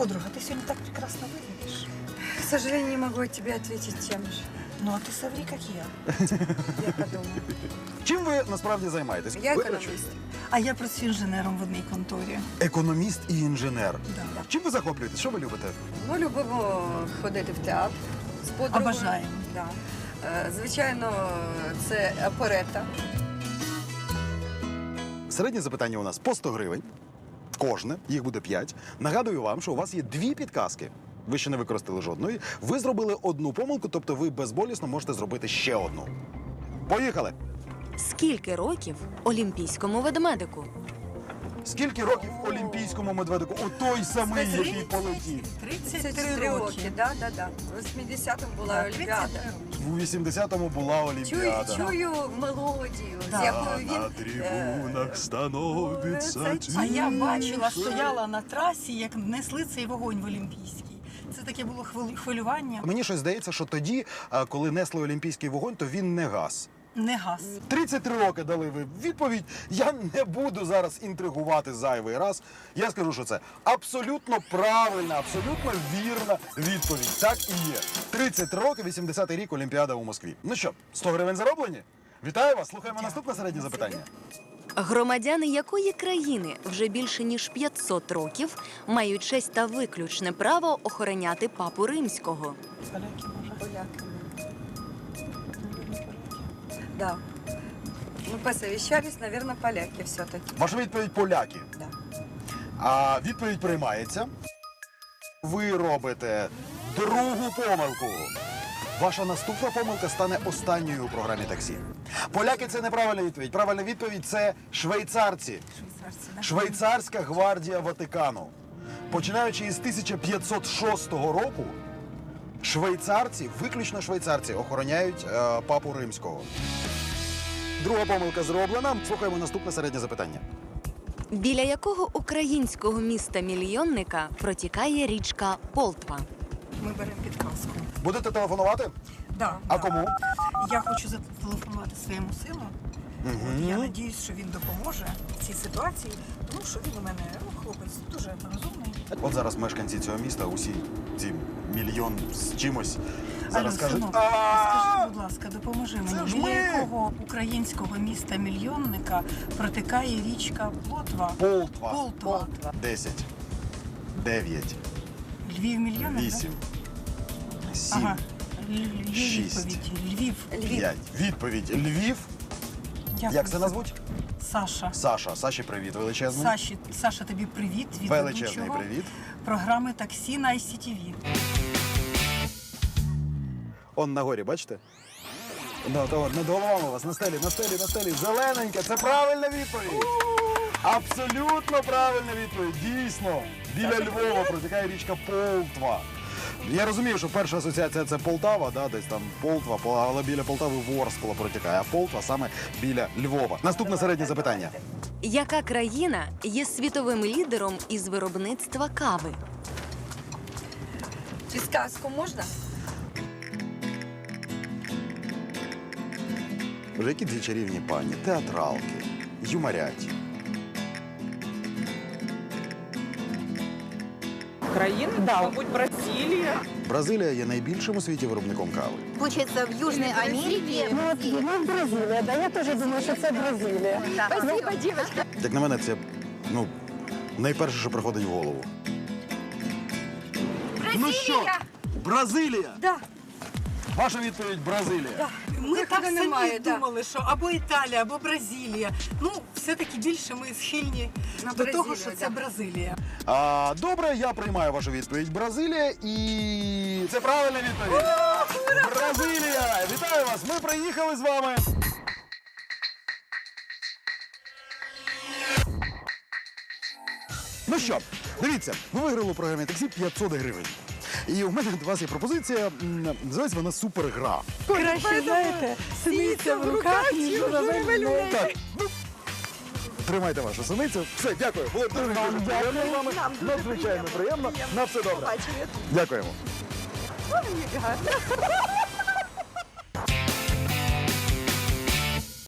Подруга, ты сегодня так прекрасно выглядишь. К сожалению, не могу тебе ответить тем же. Ну, а ты соври, как я. Я подумаю. Чим ви насправді займаєтесь? Я Ви економіст. А я працюю інженером в одній конторі. Економіст і інженер. Да. Чим ви захоплюєтесь? Що ви любите? Ми любимо ходити в театр з подругою. Обожаємо. Да. Е, Звичайно, це оперета. Середнє запитання у нас по 100 гривень. Кожне, їх буде п'ять. Нагадую вам, що у вас є дві підказки. Ви ще не використали жодної. Ви зробили одну помилку, тобто ви безболісно можете зробити ще одну. Поїхали! Скільки років олімпійському ведмедику? Скільки років олімпійському медведику? У той самий, який полетів. 33 33 роки. Да, да, да. В 80-му була Так, Олімпіада. У 80-му була Чую, Олімпіада. чую мелодію, Да. з якою він на е, трибунах становиться це- А я бачила, стояла на трасі, як несли цей вогонь в Олімпійський. Це таке було хвилю- хвилювання. Мені щось здається, що тоді, а, коли несли олімпійський вогонь, то він не гас. Не газ. 33 роки дали ви відповідь. Я не буду зараз інтригувати зайвий раз. Я скажу, що це абсолютно правильна, абсолютно вірна відповідь. Так і є. 30 років, 80-й рік Олімпіада у Москві. Ну що, 100 гривень зароблені? Вітаю вас! Слухаємо наступне середнє запитання. Громадяни якої країни вже більше ніж 500 років мають честь та виключне право охороняти папу римського? Поляки, може. поляки. Да. Мы посовещались, наверное, поляки все-таки. Ваша відповідь поляки. Да. А відповідь приймається. Ви робите другу помилку. Ваша наступна помилка стане останньою у програмі таксі. Поляки це неправильна відповідь. Правильна відповідь це швейцарці. Швейцарці, да? Швейцарська гвардія Ватикану. Починаючи із 1506 року, швейцарці, виключно швейцарці, охороняють е, папу римського. Друга помилка зроблена. Слухаємо наступне середнє запитання. Біля якого українського міста мільйонника протікає річка Полтва? Ми беремо підказку. Будете телефонувати? Да, А да. кому? Я хочу зателефонувати своєму сину. От, я надіюсь, що він допоможе в цій ситуації, тому що він у мене ну, хлопець дуже розумний. От зараз мешканці цього міста, усі ці мільйон з чимось, зараз Алло, кажуть. скажи, будь ласка, допоможи мені. Біля якого українського міста мільйонника протикає річка Плотва? Полтва. Полтва. 10, 9, Львів мільйонник? 8, да? 7, Ага. Львів шість. відповідь. Львів. Львів. 5. Відповідь Львів. Дякую. Як це назвуть? Саша. Саша. Саші, привіт, величезний. Саші, Саша, тобі привіт від Величезний ведучого привіт. програми таксі на ICTV. Он на горі, бачите? Ну, то, над головами у вас на стелі, на стелі, на стелі. Зелененька, це правильна відповідь. Абсолютно правильна відповідь. Дійсно. Біля Львова протікає річка Полтва. Я розумію, що перша асоціація це Полтава, да, десь там Полтва, Пол- але біля Полтави Ворскла протікає, а Полтва саме біля Львова. Наступне середнє запитання. Яка країна є світовим лідером із виробництва кави? Підказку можна? Боже, які дві чарівні пані, театралки, юморять. Країни, мабуть, Бразилія. Бразилія є найбільшим у світі виробником кави. Получается, в Южной Америке... Ну, от, ну, Бразилія, да, я теж думаю, що це Бразилія. Спасибо, девочка. Як на мене, це ну, найперше, що приходить в голову. Ну що, Бразилія? Да. Ваша відповідь Бразилія. Ми так самі немає, да. думали, що або Італія, або Бразилія. Ну, все-таки більше ми схильні На до того, що це. Бразилія. А, добре, я приймаю вашу відповідь Бразилія і це правильна відповідь. Бразилія! Вітаю вас! Ми приїхали з вами. Ну що, дивіться, ви виграли у програмі таксі 500 гривень. І у мене до вас є пропозиція. м, Називається вона супергра. Краще, знаєте, синиця в руках, ніж журавель. Так, ну, тримайте вашу синицю. Все, дякую. Було дуже дуже приємно з вами. Надзвичайно приємно. На все добре. Дякуємо.